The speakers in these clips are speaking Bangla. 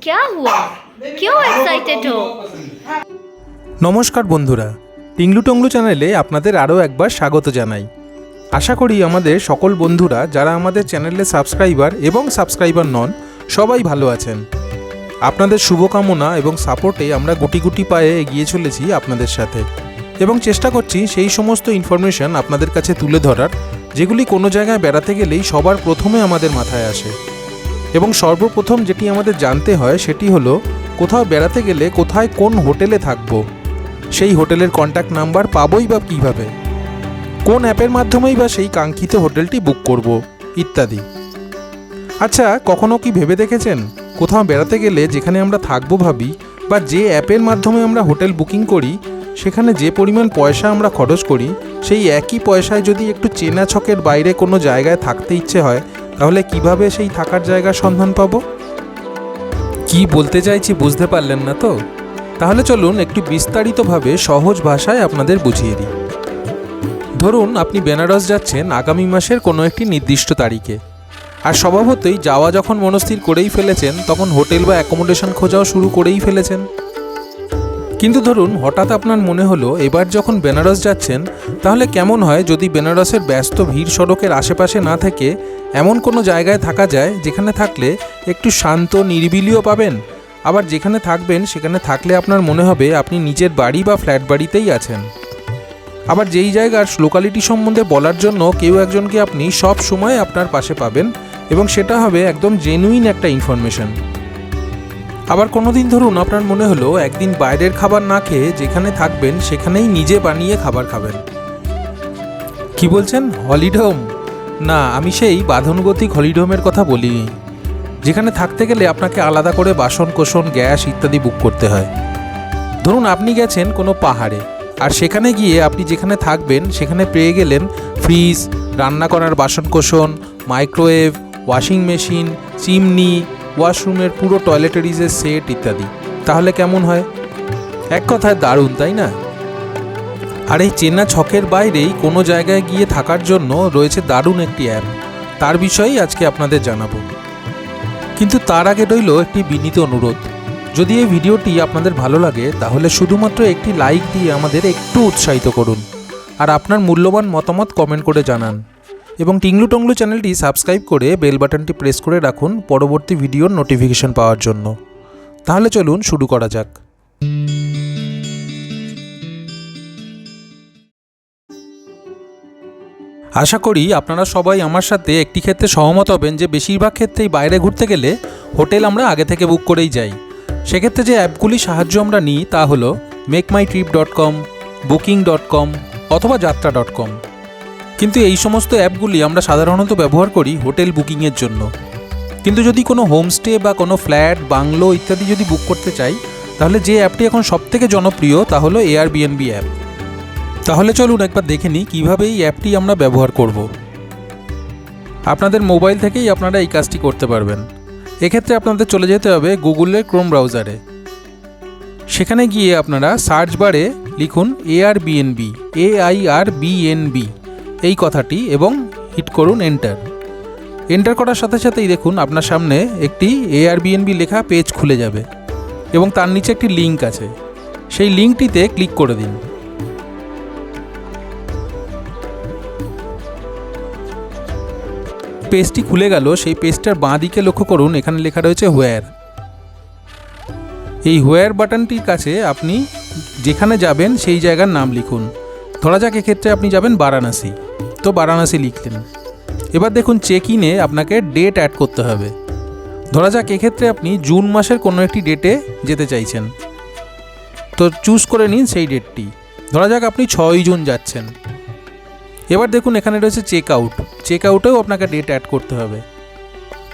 क्या हुआ क्यों एक्साइटेड हो নমস্কার বন্ধুরা টিংলু টংলু চ্যানেলে আপনাদের আরও একবার স্বাগত জানাই আশা করি আমাদের সকল বন্ধুরা যারা আমাদের চ্যানেলে সাবস্ক্রাইবার এবং সাবস্ক্রাইবার নন সবাই ভালো আছেন আপনাদের শুভকামনা এবং সাপোর্টে আমরা গুটি গুটি পায়ে এগিয়ে চলেছি আপনাদের সাথে এবং চেষ্টা করছি সেই সমস্ত ইনফরমেশন আপনাদের কাছে তুলে ধরার যেগুলি কোনো জায়গায় বেড়াতে গেলেই সবার প্রথমে আমাদের মাথায় আসে। এবং সর্বপ্রথম যেটি আমাদের জানতে হয় সেটি হলো, কোথাও বেড়াতে গেলে কোথায় কোন হোটেলে থাকব? সেই হোটেলের কন্ট্যাক্ট নাম্বার পাবোই বা কীভাবে? কোন অ্যাপের মাধ্যমেই বা সেই কাঙ্ক্ষিত হোটেলটি বুক করব? ইত্যাদি। আচ্ছা কখনো কি ভেবে দেখেছেন? কোথাও বেড়াতে গেলে যেখানে আমরা থাকব ভাবি, বা যে অ্যাপের মাধ্যমে আমরা হোটেল বুকিং করি সেখানে যে পরিমাণ পয়সা আমরা খরচ করি, সেই একই পয়সায় যদি একটু চেনা ছকের বাইরে কোনো জায়গায় থাকতে ইচ্ছে হয়, তাহলে কীভাবে সেই থাকার জায়গার সন্ধান পাব? কি বলতে চাইছি বুঝতে পারলেন না তো? তাহলে চলুন একটু বিস্তারিতভাবে সহজ ভাষায় আপনাদের বুঝিয়ে দিই। ধরুন, আপনি বেনারস যাচ্ছেন আগামী মাসের কোনো একটি নির্দিষ্ট তারিখে। আর স্বভাবতই যাওয়া যখন মনস্থির করেই ফেলেছেন, তখন হোটেল বা অ্যাকোমোডেশন খোঁজাও শুরু করেই ফেলেছেন। কিন্তু ধরুন, হঠাৎ আপনার মনে হলো, এবার যখন বেনারস যাচ্ছেন, তাহলে কেমন হয় যদি বেনারসের ব্যস্ত ভিড় সড়কের আশেপাশে না থেকে এমন কোনো জায়গায় থাকা যায় যেখানে থাকলে একটু শান্ত, নিরিবিলিও পাবেন? আবার যেখানে থাকবেন, সেখানে থাকলে আপনার মনে হবে আপনি নিজের বাড়ি বা ফ্ল্যাট বাড়িতেই আছেন। আবার যেই জায়গার লোকালিটি সম্বন্ধে বলার জন্য কেউ একজনকে আপনি সব সময় আপনার পাশে পাবেন এবং সেটা হবে একদম জেনুইন একটা ইনফরমেশন আবার কোনো দিন ধরুন আপনার মনে হলো একদিন বাইরের খাবার না খেয়ে যেখানে থাকবেন সেখানেই নিজে বানিয়ে খাবার খাবেন। কি বলছেন? হলিডোম? না, আমি সেই বাঁধনগতিক হলিডোমের কথা বলিনি। যেখানে থাকতে গেলে আপনাকে আলাদা করে বাসন কোসন গ্যাস ইত্যাদি বুক করতে হয়। ধরুন আপনি গেছেন কোনো পাহাড়ে, আর সেখানে গিয়ে আপনি যেখানে থাকবেন সেখানে পেয়ে গেলেন ফ্রিজ, রান্না করার বাসন কোসন মাইক্রোওয়েভ, ওয়াশিং মেশিন, চিমনি ওয়াশরুমের পুরো টয়লেটারিজের সেট ইত্যাদি। তাহলে কেমন হয়? এক কথায় দারুণ, তাই না? আর এই চেনা ছকের বাইরেই কোনো জায়গায় গিয়ে থাকার জন্য রয়েছে দারুণ একটি অ্যাপ। তার বিষয়েই আজকে আপনাদের জানাব। কিন্তু তার আগে রইল একটি বিনীত অনুরোধ। যদি এই ভিডিওটি আপনাদের ভালো লাগে, তাহলে শুধুমাত্র একটি লাইক দিয়ে আমাদের একটু উৎসাহিত করুন। আর আপনার মূল্যবান মতামত কমেন্ট করে জানান। এবং টিংলু টংলু চ্যানেলটি সাবস্ক্রাইব করে বেল বাটনটি প্রেস করে রাখুন পরবর্তী ভিডিওর নোটিফিকেশন পাওয়ার জন্য। তাহলে চলুন শুরু করা যাক। আশা করি আপনারা সবাই আমার সাথে একটি ক্ষেত্রে সহমত হবেন যে বেশিরভাগ ক্ষেত্রেই বাইরে ঘুরতে গেলে হোটেল আমরা আগে থেকে বুক করেই যাই। সেক্ষেত্রে যে অ্যাপগুলি সাহায্য আমরা নিই তা হলো make my trip dot com booking dot com অথবা যাত্রা ডট কম কিন্তু এই সমস্ত অ্যাপগুলি আমরা সাধারণত ব্যবহার করি হোটেল বুকিংয়ের জন্য। কিন্তু যদি কোনো হোমস্টে বা কোনো ফ্ল্যাট, বাংলো ইত্যাদি যদি বুক করতে চাই, তাহলে যে অ্যাপটি এখন সবথেকে জনপ্রিয় তা হলো এয়ার বিএনবি অ্যাপ। তাহলে চলুন একবার দেখে নিই কীভাবে এই অ্যাপটি আমরা ব্যবহার করব। আপনাদের মোবাইল থেকেই আপনারা এই কাজটি করতে পারবেন। এক্ষেত্রে আপনাদের চলে যেতে হবে গুগলের ক্রোম ব্রাউজারে সেখানে গিয়ে আপনারা সার্চ বারে লিখুন এআর বিএনবি এই কথাটি এবং হিট করুন এন্টার এন্টার করার সাথে সাথেই দেখুন আপনার সামনে একটি এআর বিএনবি লেখা পেজ খুলে যাবে এবং তার নিচে একটি লিঙ্ক আছে। সেই লিঙ্কটিতে ক্লিক করে দিন। পেজটি খুলে গেল, সেই পেজটার বাঁ দিকে লক্ষ্য করুন, এখানে লেখা রয়েছে হোয়ার এই হোয়ার বাটনটির কাছে আপনি যেখানে যাবেন সেই জায়গার নাম লিখুন। ধরা যাক এক্ষেত্রে আপনি যাবেন বারাণসী। তো বারাণসী লিখলেন এবার দেখুন চেক ইনে আপনাকে ডেট অ্যাড করতে হবে। ধরা যাক এক্ষেত্রে আপনি জুন মাসের কোনো একটি ডেটে যেতে চাইছেন। তো চুজ করে নিন সেই ডেটটি ধরা যাক আপনি ছয়ই জুন যাচ্ছেন। এবার দেখুন এখানে রয়েছে চেক আউট চেক আউটেও আপনাকে ডেট অ্যাড করতে হবে।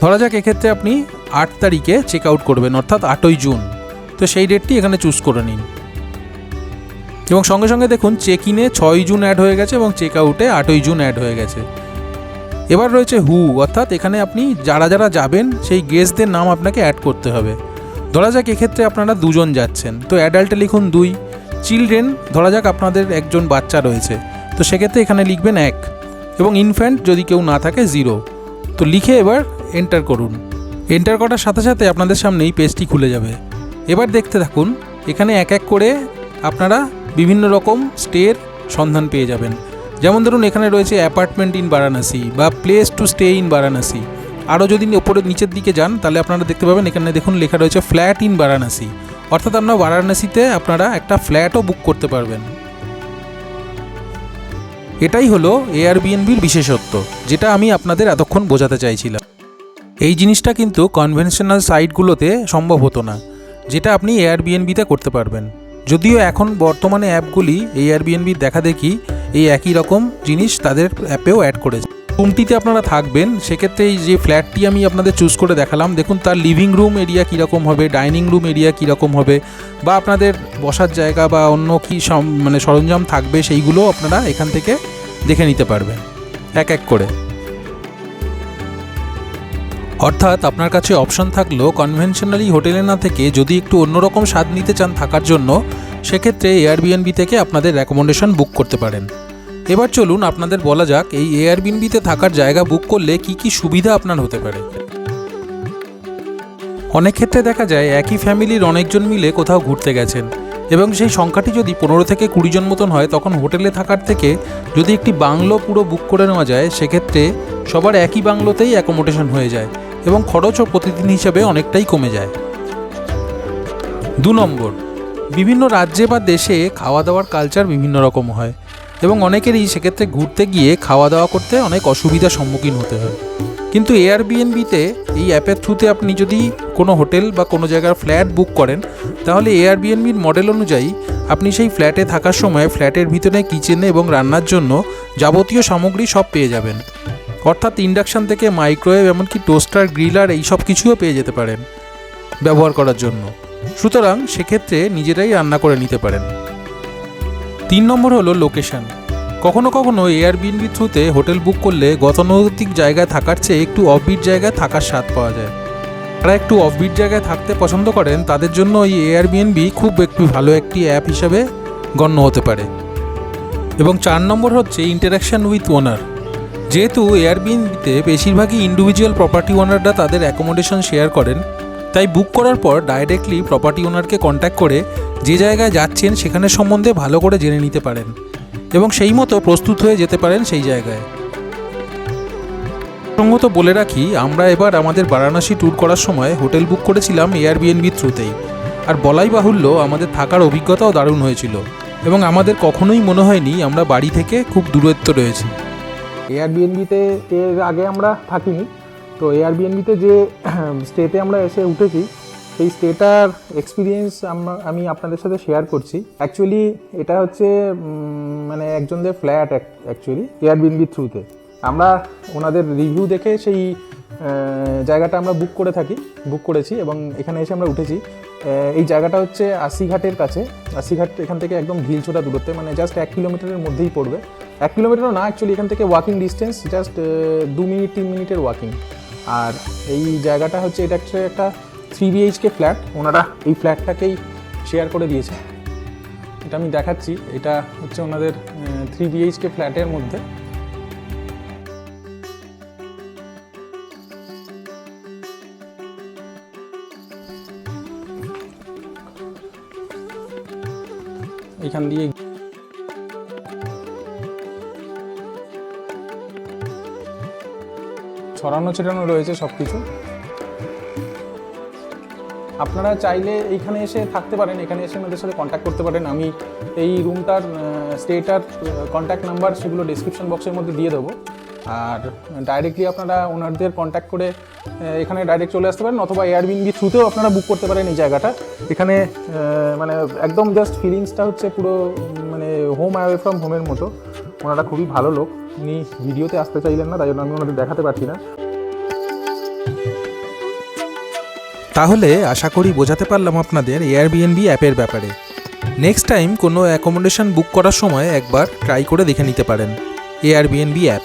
ধরা যাক এক্ষেত্রে আপনি আট তারিখে চেক আউট করবেন, অর্থাৎ আটই জুন। তো সেই ডেটটি এখানে চুজ করে নিন। এবং সঙ্গে সঙ্গে দেখুন চেক ইনে ছয় জুন অ্যাড হয়ে গেছে এবং চেক আউটে আটই জুন অ্যাড হয়ে গেছে। এবার রয়েছে হু অর্থাৎ এখানে আপনি যারা যারা যাবেন, সেই গেস্টদের নাম আপনাকে অ্যাড করতে হবে। ধরা যাক এক্ষেত্রে আপনারা দুজন যাচ্ছেন। তো অ্যাডাল্টে লিখুন দুই চিলড্রেন ধরা যাক আপনাদের একজন বাচ্চা রয়েছে। তো সেক্ষেত্রে এখানে লিখবেন এক এবং ইনফ্যান্ট যদি কেউ না থাকে জিরো তো লিখে এবার এন্টার করুন। এন্টার করার সাথে সাথে আপনাদের সামনে এই পেজটি খুলে যাবে। এবার দেখতে থাকুন, এখানে এক এক করে আপনারা বিভিন্ন রকম স্টের সন্ধান পেয়ে যাবেন। যেমন ধরুন, এখানে রয়েছে অ্যাপার্টমেন্ট ইন বারাণসী বা place to stay in Varanasi. আরও যদি ওপরে নিচের দিকে যান, তাহলে আপনারা দেখতে পাবেন, এখানে দেখুন লেখা রয়েছে ফ্ল্যাট ইন বারাণসী। অর্থাৎ আপনার বারাণসীতে আপনারা একটা ফ্ল্যাটও বুক করতে পারবেন। এটাই হলো এয়ারবিএনবির বিশেষত্ব, যেটা আমি আপনাদের এতক্ষণ বোঝাতে চাইছিলাম। এই জিনিসটা কিন্তু কনভেনশনাল সাইটগুলোতে সম্ভব হতো না, যেটা আপনি এয়ারবিএনবিতে করতে পারবেন। যদিও এখন বর্তমানে অ্যাপগুলি এই এয়ারবিএনবির দেখা দেখি এই একই রকম জিনিস তাদের অ্যাপেও অ্যাড করেছে। রুমটিতে আপনারা থাকবেন, সেক্ষেত্রে এই যে ফ্ল্যাটটি আমি আপনাদের চুজ করে দেখালাম, দেখুন তার লিভিং রুম এরিয়া কীরকম হবে ডাইনিং রুম এরিয়া কীরকম হবে, বা আপনাদের বসার জায়গা বা অন্য কী মানে সরঞ্জাম থাকবে সেইগুলো আপনারা এখান থেকে দেখে নিতে পারবেন। এক এক করে। অর্থাৎ আপনার কাছে অপশন থাকলেও কনভেনশনালি হোটেলে না থেকে যদি একটু অন্যরকম স্বাদ নিতে চান থাকার জন্য, সেক্ষেত্রে এয়ারবিএনবি থেকে আপনাদের রেকমেন্ডেশন বুক করতে পারেন। এবার চলুন আপনাদের বলা যাক, এই এয়ারবিএনবিতে থাকার জায়গা বুক করলে কি কি সুবিধা আপনার হতে পারে? অনেক ক্ষেত্রে দেখা যায় একই ফ্যামিলির অনেকজন মিলে কোথাও ঘুরতে গেছেন এবং সেই সংখ্যাটি যদি পনেরো থেকে কুড়ি জন মতন হয়, তখন হোটেলে থাকার থেকে যদি একটি বাংলো পুরো বুক করে নেওয়া যায়, সেক্ষেত্রে সবার একই বাংলোতেই অ্যাকোমোডেশন হয়ে যায়। এবং খরচও প্রতিদিন হিসাবে অনেকটাই কমে যায়। দু নম্বর, বিভিন্ন রাজ্যে বা দেশে খাওয়া দাওয়ার কালচার বিভিন্ন রকম হয় এবং অনেকেরই সেক্ষেত্রে ঘুরতে গিয়ে খাওয়া দাওয়া করতে অনেক অসুবিধার সম্মুখীন হতে হয়। কিন্তু এয়ারবিএনবিতে এই অ্যাপের থ্রুতে আপনি যদি কোনো হোটেল বা কোনো জায়গার ফ্ল্যাট বুক করেন, তাহলে এয়ারবিএনবির মডেল অনুযায়ী আপনি সেই ফ্ল্যাটে থাকার সময় ফ্ল্যাটের ভিতরে কিচেনে এবং রান্নার জন্য যাবতীয় সামগ্রী সব পেয়ে যাবেন। অর্থাৎ ইন্ডাকশান থেকে মাইক্রোওয়েভ, এমনকি টোস্টার, গ্রিলার এই সব কিছুও পেয়ে যেতে পারেন ব্যবহার করার জন্য। সুতরাং সেক্ষেত্রে নিজেরাই রান্না করে নিতে পারেন। তিন নম্বর হলো লোকেশন। কখনো কখনো এয়ারবিএনবি থ্রুতে হোটেল বুক করলে গতানুগতিক জায়গায় থাকার চেয়ে একটু অফবিট জায়গায় থাকার স্বাদ পাওয়া যায়। যারা একটু অফবিট জায়গায় থাকতে পছন্দ করেন, তাদের জন্য এই এয়ারবিএনবি খুব একটু ভালো একটি অ্যাপ হিসাবে গণ্য হতে পারে। এবং চার নম্বর হচ্ছে ইন্টারাকশান উইথ ওনার যেহেতু এয়ারবিএনবিতে বেশিরভাগই ইন্ডিভিজুয়াল প্রপার্টি ওনাররা তাদের অ্যাকোমোডেশন শেয়ার করেন, তাই বুক করার পর ডাইরেক্টলি প্রপার্টি ওনারকে কন্ট্যাক্ট করে যে জায়গায় যাচ্ছেন সেখানে সম্বন্ধে ভালো করে জেনে নিতে পারেন এবং সেই মতো প্রস্তুত হয়ে যেতে পারেন সেই জায়গায়। প্রসঙ্গত বলে রাখি, আমরা এবার আমাদের বারাণসী ট্যুর করার সময় হোটেল বুক করেছিলাম এয়ারবিএনবি থ্রুতেই আর বলাই বাহুল্য, আমাদের থাকার অভিজ্ঞতাও দারুণ হয়েছিল এবং আমাদের কখনোই মনে হয়নি আমরা বাড়ি থেকে খুব দূরত্ব রয়েছি। এয়ারবিএনবিতে এর আগে আমরা থাকিনি। তো এয়ারবিএনবিতে যে স্টেতে আমরা এসে উঠেছি, সেই স্টেটার এক্সপিরিয়েন্স আমি আপনাদের সাথে শেয়ার করছি। অ্যাকচুয়ালি এটা হচ্ছে মানে একজনদের ফ্ল্যাট অ্যাকচুয়ালি এয়ারবিএনবি থ্রুতে আমরা ওনাদের রিভিউ দেখে সেই জায়গাটা আমরা বুক করে থাকি বুক করেছি এবং এখানে এসে আমরা উঠেছি। এই জায়গাটা হচ্ছে আশিঘাটের কাছে। আশিঘাট এখান থেকে একদম ঢিলছোটা দূরত্বে মানে জাস্ট এক কিলোমিটারের মধ্যেই পড়বে। এক কিলোমিটারও না অ্যাকচুয়ালি এখান থেকে ওয়াকিং ডিস্টেন্স জাস্ট দু মিনিট, তিন মিনিটের ওয়াকিং আর এই জায়গাটা হচ্ছে, এটা হচ্ছে একটা থ্রি বিএইচকে ফ্ল্যাট ওনারা এই ফ্ল্যাটটাকেই শেয়ার করে দিয়েছে। এটা আমি দেখাচ্ছি। এটা হচ্ছে ওনাদের থ্রি বিএইচকে ফ্ল্যাটের মধ্যে। এখান দিয়ে ছড়ানো ছিটানো রয়েছে সব কিছু আপনারা চাইলে এইখানে এসে থাকতে পারেন, এখানে এসে আমাদের সাথে কন্ট্যাক্ট করতে পারেন। আমি এই রুমটার স্টেটার কন্ট্যাক্ট নাম্বার সেগুলো ডিসক্রিপশন বক্সের মধ্যে দিয়ে দেবো। আর ডাইরেক্টলি আপনারা ওনারদের কন্ট্যাক্ট করে এখানে ডাইরেক্ট চলে আসতে পারেন, অথবা এয়ারবিনবি থ্রুতেও আপনারা বুক করতে পারেন এই জায়গাটা। এখানে মানে একদম জাস্ট ফিলিংসটা হচ্ছে পুরো মানে হোম অ্যাওয়ে ফ্রম হোমের মতো। ওনারা খুবই ভালো লোক। উনি ভিডিওতে আসতে চাইলেন না, তাই জন্য আমি ওনাদের দেখাতে পারছি না। তাহলে আশা করি বোঝাতে পারলাম আপনাদের এয়ারবিএনবি অ্যাপের ব্যাপারে। নেক্সট টাইম কোনো অ্যাকোমোডেশন বুক করার সময় একবার ট্রাই করে দেখে নিতে পারেন এয়ারবিএনবি অ্যাপ।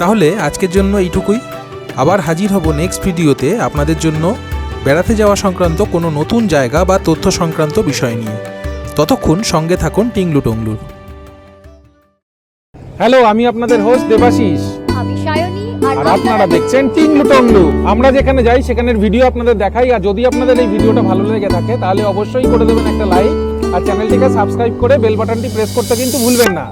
তাহলে আজকের জন্য এইটুকুই। আবার হাজির হব নেক্সট ভিডিওতে আপনাদের জন্য বেড়াতে যাওয়া সংক্রান্ত কোনো নতুন জায়গা বা তথ্য সংক্রান্ত বিষয় নিয়ে। ততক্ষণ সঙ্গে থাকুন টিংলু টংলুর হ্যালো আমি আপনাদের হোস্ট দেবাশিস। আমি সায়নী আর আপনারা দেখছেন তিন মুটন্ডু আমরা যেখানে যাই সেখানের ভিডিও আপনাদের দেখাই আর যদি আপনাদের এই ভিডিওটা ভালো লেগে থাকে তাহলে অবশ্যই করে দেবেন একটা লাইক আর চ্যানেলটিকে সাবস্ক্রাইব করে বেল বাটনটি প্রেস করতে কিন্তু ভুলবেন না।